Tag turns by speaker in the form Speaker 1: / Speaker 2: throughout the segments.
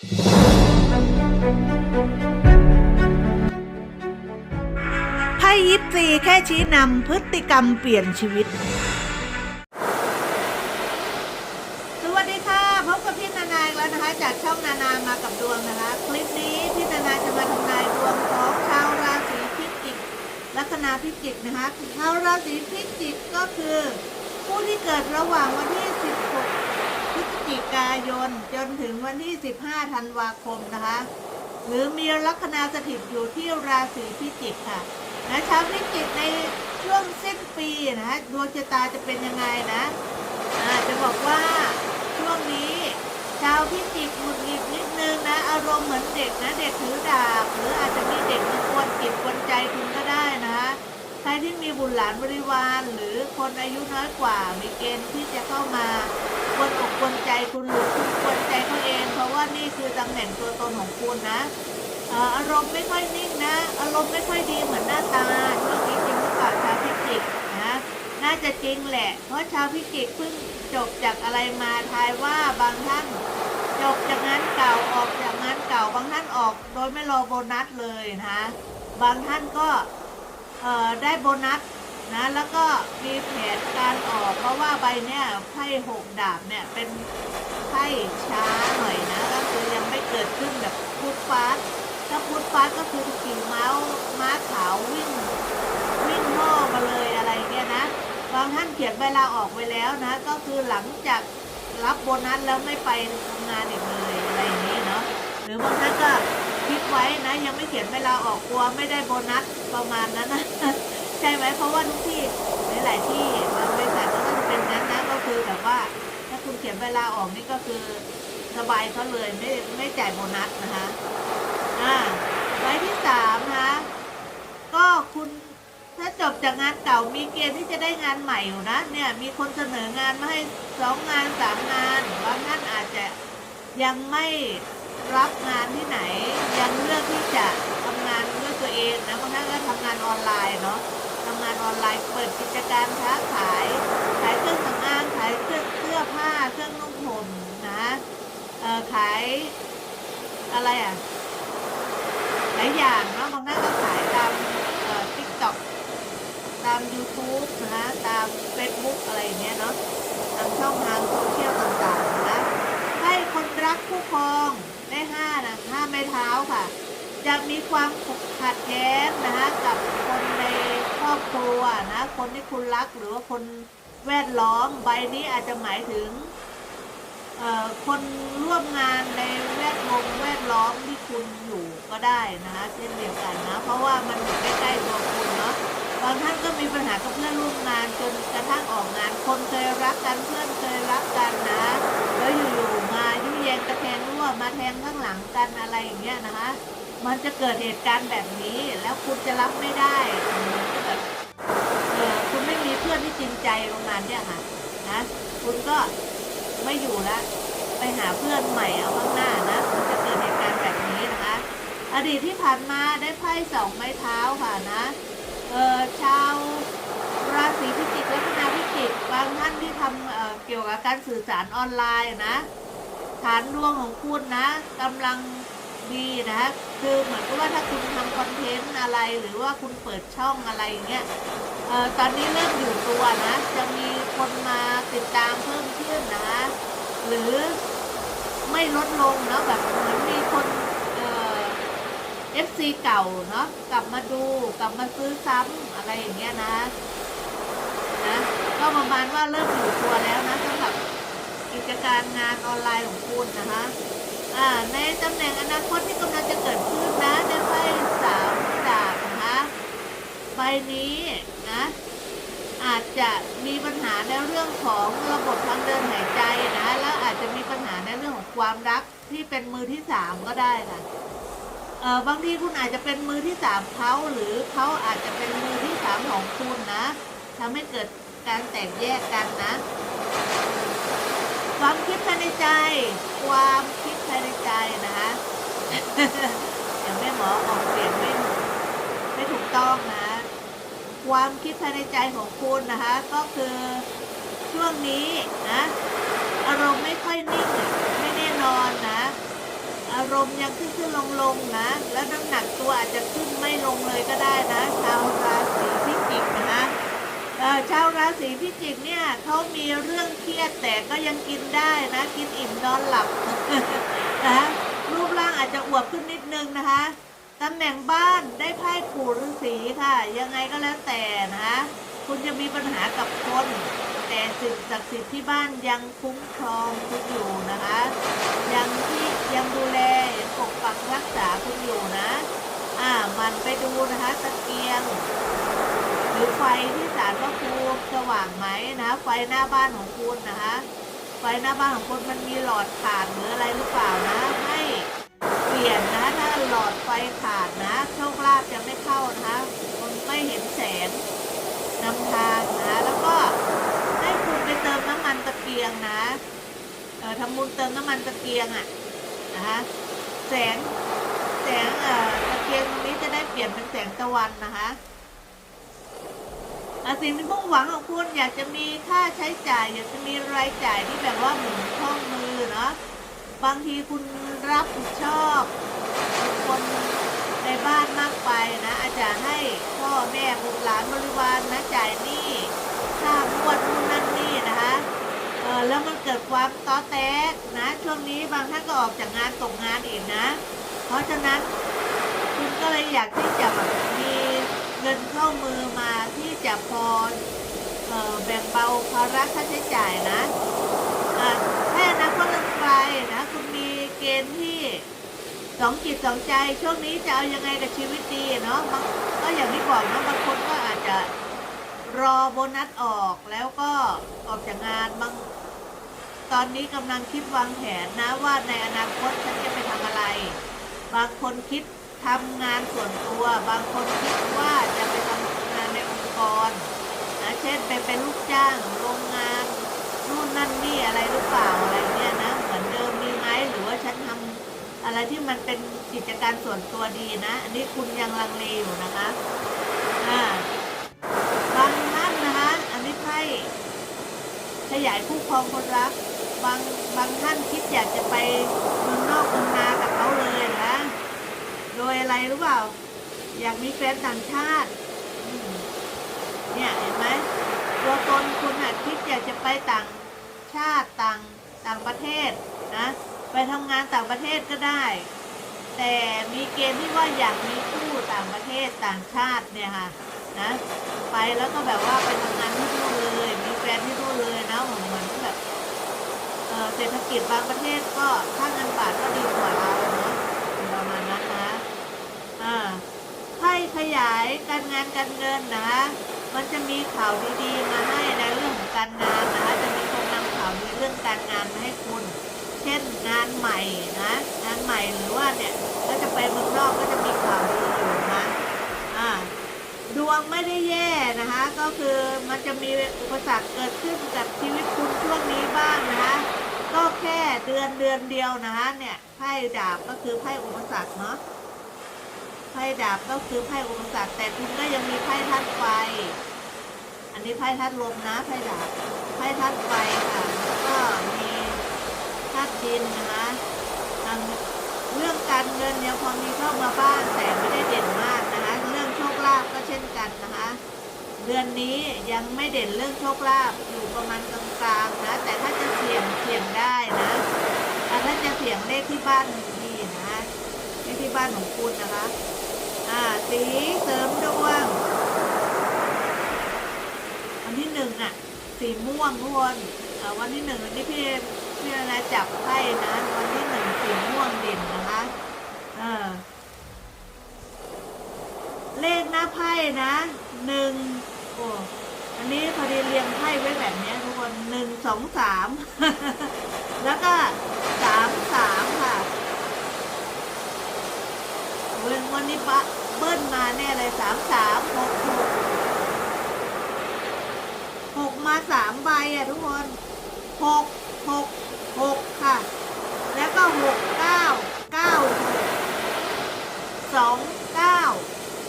Speaker 1: ไพ่ยิปซีแค่ชี้นำพฤติกรรมเปลี่ยนชีวิต สวัสดีค่ะ พบกับพี่นานาอีกแล้วนะคะ จากช่องนานามากับดวงนะคะ คลิปนี้พี่นานาจะมาทำนายดวงของชาวราศีพิจิก ลัคนาพิจิกนะคะชาวราศีพิจิกก็คือ ผู้ที่เกิดระหว่างวันที่ 16 จิกายน จนถึงวันที่ 15 ธันวาคมนะคะ หรือมีลัคนาสถิตอยู่ที่ราศีพิจิกค่ะนะชาวพิจิกในช่วงสิ้นปีนะดวงชะตาจะเป็นยังไงนะอาจะบอกว่าช่วงนี้ชาวพิจิกหงุดหงิดนิดนึงนะ อารมณ์เหมือนเด็กนะเด็กถือดาบ หรืออาจจะมีเด็กมากวนจิตกวนใจคุณก็ได้นะคะใครที่มีบุตรหลานบริวาร หรือคนอายุน้อยกว่ามีเกณฑ์ที่จะเข้ามา กวนอกกวนใจคุณหรือคุณกวนใจเขาเอง เพราะว่านี่คือตำแหน่งตัวตนของคุณนะอารมณ์ไม่ค่อยนิ่งนะ อารมณ์ไม่ค่อยดีเหมือนหน้าตาช่วงนี้จริงหรือเปล่าชาวพิจิกนะน่าจะจริงแหละ เพราะชาวพิจิกเพิ่งจบจากอะไรมาทายว่าบางท่านจบจากงานเก่าออกจากงานเก่าบางท่านออกโดยไม่รอโบนัสเลยนะบางท่านก็ได้โบนัส นะแล้วก็มีแผนการออก เพราะว่าใบเนี้ยไพ่หกดาบเนี่ยเป็นไพ่ช้าหน่อยนะก็คือยังไม่เกิดขึ้นแบบพุทฟาสถ้าพุทฟาสก็คือขี่ม้าม้าขาววิ่งวิ่งห่อมาเลยอะไรเงี้ยนะบางท่านเขียนเวลาออกไว้แล้วนะ ก็คือหลังจากรับโบนัสแล้วไม่ไปทำงานอีกเลยอะไรอย่างนี้เนาะหรือบางท่านก็คิดไว้นะยังไม่เขียนเวลาออกกลัวไม่ได้โบนัสประมาณนั้นนะ ใช่ไหมเพราะว่าทุกที่หลาย ๆ ที่บางบริษัทก็จะเป็นนั้นนะก็คือแบบว่า ถ้าคุณเขียนเวลาออกนี่ก็คือสบายเขาเลยไม่ไม่จ่ายโบนัสนะคะอ่าใบที่สามนะคะก็คุณถ้าจบจากงานเก่ามีเกณฑ์ที่จะได้งานใหม่อยู่นะเนี่ยมีคนเสนองานมาให้สองงานสามงานบางท่านอาจจะยังไม่รับงานที่ไหน ยังเลือกที่จะทำงานด้วยตัวเองนะบางท่านก็ทำงานออนไลน์เนาะ ออนไลน์เปิดกิจการค้าขาย ขายเครื่องสำอางขายเครื่องเสื้อผ้าเครื่องนุ่งห่มนะเออขายอะไรอะหลายอย่างเนาะบางท่านก็ขายตามเอ่อ TikTok ตาม YouTube นะตาม Facebook อะไรอย่างเงี้ยเนาะตามช่องทางโซเชียลต่างๆนะให้คนรักคู่ครองได้ห้านะห้าไม้เท้าค่ะ จะมีความขัดแย้งนะคะกับคนในครอบครัวนะคนที่คุณรักหรือว่าคนแวดล้อมใบนี้อาจจะหมายถึงคนร่วมงานในแวดวงแวดล้อมที่คุณอยู่ก็ได้นะคะเช่นเดียวกันนะ เพราะว่ามันอยู่ใกล้ๆตัวคุณเนาะบางท่านก็มีปัญหากับเพื่อนร่วมงานจนกระทั่งออกงาน คนเคยรักกันเพื่อนเคยรักกันนะแล้วอยู่ๆมายุ่งแยงกระแทงรั่วมาแทงข้างหลังกันอะไรอย่างเงี้ยนะคะ มันจะเกิดเหตุการณ์แบบนี้แล้วคุณจะรับไม่ได้แบบคุณไม่มีเพื่อนที่จริงใจประมาณเนี้ยค่ะนะคุณก็ไม่อยู่ละไปหาเพื่อนใหม่เอาข้างหน้านะมันจะเกิดเหตุการณ์แบบนี้นะคะ อดีตที่ผ่านมาได้ไพ่สองไม้เท้าค่ะนะเอ่อชาวราศีพิจิกลัคนาพิจิกบางท่านที่ทำเอ่อเกี่ยวกับการสื่อสารออนไลน์นะฐานดวงของคุณนะกำลัง ดีนะคือเหมือนกับว่าถ้าคุณทำคอนเทนต์อะไรหรือว่าคุณเปิดช่องอะไรอย่างเงี้ยเออตอนนี้เริ่มอยู่ตัวนะ จะมีคนมาติดตามเพิ่มขึ้นนะ หรือไม่ลดลงเนาะแบบเหมือนมีคนเอ่อ FC เก่าเนาะกลับมาดูกลับมาซื้อซ้ำอะไรอย่างเงี้ยนะนะก็ประมาณว่าเริ่มอยู่ตัวแล้วนะสำหรับกิจการงานออนไลน์ของคุณนะคะ ในตำแหน่งอนาคตที่กำลังจะเกิดขึ้นนะในไพ่สามดาบนะคะใบนี้นะอาจจะมีปัญหาในเรื่องของระบบทางเดินหายใจนะแล้วอาจจะมีปัญหาในเรื่องของความรักที่เป็นมือที่สามก็ได้ค่ะเออบางทีคุณอาจจะเป็นมือที่สามเขาหรือเขาอาจจะเป็นมือที่สามของคุณนะทำให้เกิดการแตกแยกกันนะ ความคิดภายในใจ ความคิด ภายในใจนะคะอย่างแม่หมอออกเสียงไม่ไม่ถูกต้องนะ ความคิดภายในใจของคุณนะคะ ก็คือช่วงนี้นะอารมณ์ไม่ค่อยนิ่งไม่แน่นอนนะ อารมณ์ยังขึ้นขึ้นลงลงนะ แล้วน้ำหนักตัวอาจจะขึ้นไม่ลงเลยก็ได้นะ ชาวราศีพิจิกนะคะชาวราศีพิจิกเนี่ยเขามีเรื่องเครียดแต่ก็ยังกินได้นะ กินอิ่มนอนหลับ นะรูปร่างอาจจะอวบขึ้นนิดนึงนะคะตำแหน่งบ้านได้ไพ่ปู่ฤาษีค่ะ ยังไงก็แล้วแต่นะคะคุณจะมีปัญหากับคน แต่สิ่งศักดิ์สิทธิ์ที่บ้านยังคุ้มครองคุณอยู่นะคะ ยังที่ยังดูแลปกปักรักษาคุณอยู่นะ อ่ามันไปดูนะคะตะเกียง หรือไฟที่ศาลพระภูมิสว่างไหมนะไฟหน้าบ้านของคุณนะคะ ไฟหน้าบ้านของคุณมันมีหลอดขาดหรืออะไรหรือเปล่านะ ให้เปลี่ยนนะถ้าหลอดไฟขาดนะโชคลาภจะไม่เข้านะคะคนไม่เห็นแสงนำทางนะแล้วก็ให้คุณไปเติมน้ำมันตะเกียงนะเออทำบุญเติมน้ำมันตะเกียงอะนะคะแสงแสงเอ่อตะเกียงตรงนี้จะได้เปลี่ยนเป็นแสงตะวันนะคะ สิ่งที่มุ่งหวังของคุณอยากจะมีค่าใช้จ่าย อยากจะมีรายจ่ายที่แบบว่าหมุนคล่องมือเนาะบางทีคุณรับผิดชอบคนในบ้านมากไปนะ อาจจะให้พ่อแม่บุตรหลานบริวารนะจ่ายหนี้ค่างวดนู่นนั่นนี่นะคะเออแล้วมันเกิดความต้อแตกนะ ช่วงนี้บางท่านก็ออกจากงานตกงานอีกนะ เพราะฉะนั้นคุณก็เลยอยากที่จะแบบมี เงินเข้ามือมาที่จะพออแบ่งเบาภาระค่าใช้จ่ายนะแค่นะก็ลังไกลนะคุณมีเกณฑ์ที่สองจิตสองใจช่วงนี้จะเอายังไงกับชีวิตดีเนาะก็อย่างที่บอกนะบางคนก็อาจจะรอโบนัสออกแล้วก็ออกจากงานบางตอนนี้กำลังคิดวางแผนนะว่าในอนาคตฉันจะไปทำอะไร บางคนคิด ทำงานส่วนตัวบางคนคิดว่าจะไปทำงานในองค์กรนะเช่นไปเป็นลูกจ้างโรงงานนู่นนั่นนี่อะไรหรือเปล่าอะไรเนี่ยนะเหมือนเดิมมีไหมหรือว่าฉันทำอะไรที่มันเป็นกิจการส่วนตัวดีนะ อันนี้คุณยังลังเลอยู่นะคะอ่าบางท่านนะคะ อันนี้ไพ่ขยายคู่ครองคนรักบางบางท่านคิดอยากจะไปเมืองนอกเมืองนากับเขาเลย โดยอะไรรู้เปล่า อยากมีแฟนต่างชาติ เนี่ยเห็นไหมตัวตนคุณอาจคิดอยากจะไปต่างชาติต่างต่างประเทศนะไปทำงานต่างประเทศก็ได้ แต่มีเกณฑ์ที่ว่าอยากมีคู่ต่างประเทศต่างชาติเนี่ยค่ะนะไปแล้วก็แบบว่าไปทำงานที่นู่นเลย มีแฟนที่นู่นเลยนะเหมือนแบบเศรษฐกิจบางประเทศก็ค่าเงินบาทก็ดีกว่าเราเนาะประมาณนั้นนะ อ่าไพ่ขยายการงานการเงินนะคะ มันจะมีข่าวดีๆมาให้ในเรื่องของการงานนะคะ จะมีคนนำข่าวดีเรื่องการงานมาให้คุณ เช่นงานใหม่นะ งานใหม่หรือว่าเนี่ยก็จะไปเมืองนอกก็จะมีข่าวดีอยู่นะอ่าดวงไม่ได้แย่นะคะ ก็คือมันจะมีอุปสรรคเกิดขึ้นกับชีวิตคุณช่วงนี้บ้างนะคะก็แค่เดือนเดือนเดียวนะคะเนี่ยไพ่ดาบก็คือไพ่อุปสรรคเนาะ ไพ่ดาบก็คือไพ่อุปสรรคแต่คุณก็ยังมีไพ่ธาตุไฟ อันนี้ไพ่ธาตุลมนะไพ่ดาบไพ่ธาตุไฟค่ะแล้วก็มีธาตุดินนะคะเรื่องการเงินยังพอมีเข้ามาบ้างแต่ไม่ได้เด่นมากนะคะ เรื่องโชคลาภก็เช่นกันนะคะ เดือนนี้ยังไม่เด่นเรื่องโชคลาภอยู่ประมาณกลางๆนะแต่ถ้าจะเสี่ยงเสี่ยงได้นะอะถ้าจะเสี่ยงเลขที่บ้านนี่นะเลขที่บ้านของคุณนะคะ อ่าสีเสริมดวง วันที่หนึ่งอะ สีม่วงทุกคนอ่าวันที่หนึ่งอันนี้พี่พี่นาจับไพ่นะวันที่หนึ่งสีม่วงเด่นนะคะเออเลขหน้าไพ่นะหนึ่งโอ้อันนี้พอดีเรียงไพ่ไว้แบบนี้ทุกคนหนึ่งสองสามแล้วก็สามสามค่ะเว้นวันนี้บะ เบิ้ลมาแน่เลยสามสามหกหกหกมาสามใบอะทุกคนหกหกหกค่ะ แล้วก็หกเก้าเก้าสองเก้า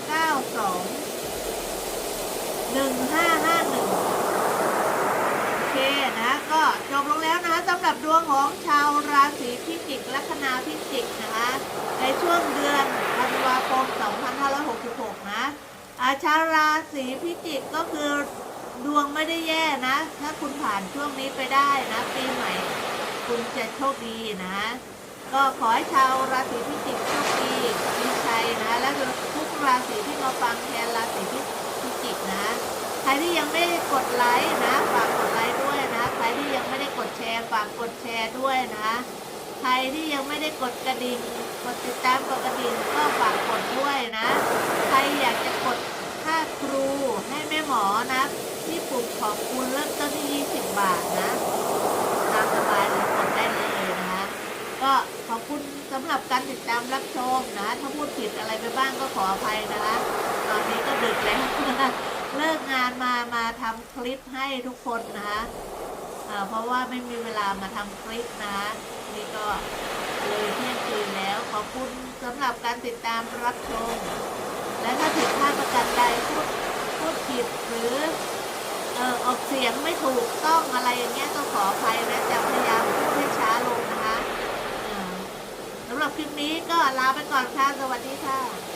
Speaker 1: เก้าสองหนึ่งห้าห้าหนึ่งโอเคนะก็จบลงแล้วนะสำหรับดวงของชาวราศีพิจิกลัคนาพิจิกนะคะ ในช่วงเดือนธันวาคม ชาวราศีพิจิกก็คือดวงไม่ได้แย่นะ ถ้าคุณผ่านช่วงนี้ไปได้นะ ปีใหม่ คุณจะโชคดีนะ ก็ขอให้ชาวราศีพิจิกโชคดีมีชัยนะ และทุกราศีที่มาฟังแทนราศีพิจิกนะ ใครที่ยังไม่ได้กดไลค์นะ ฝากกดไลค์ด้วยนะ ใครที่ยังไม่ได้กดแชร์ ฝากกดแชร์ด้วยนะ ใครที่ยังไม่ได้กดกระดิ่งกดติดตามกดกระดิ่งก็ฝากกดด้วยนะ ใครอยากจะกดค่าครูให้แม่หมอนะที่ปุ่มขอบคุณเริ่มต้นที่ 20 บาทนะตามสบายเลยกดได้เลยนะคะก็ขอบคุณสำหรับการติดตามรับชมนะ ถ้าพูดผิดอะไรไปบ้างก็ขออภัยนะคะตอนนี้ก็ดึกแล้วเลิกงานมามาทำคลิปให้ทุกคนนะคะเพราะว่าไม่มีเวลามาทำคลิปนะคะ นี่ก็เลยเที่ยงคืนแล้วขอบคุณสำหรับการติดตามรับชม และถ้าผิดพลาดประการใดพูดพูดผิดหรือเออออกเสียงไม่ถูกต้องอะไรอย่างเงี้ยก็ขออภัยและจะพยายามพูดให้ช้าลงนะคะสำหรับคลิปนี้ก็ลาไปก่อนค่ะ สวัสดีค่ะ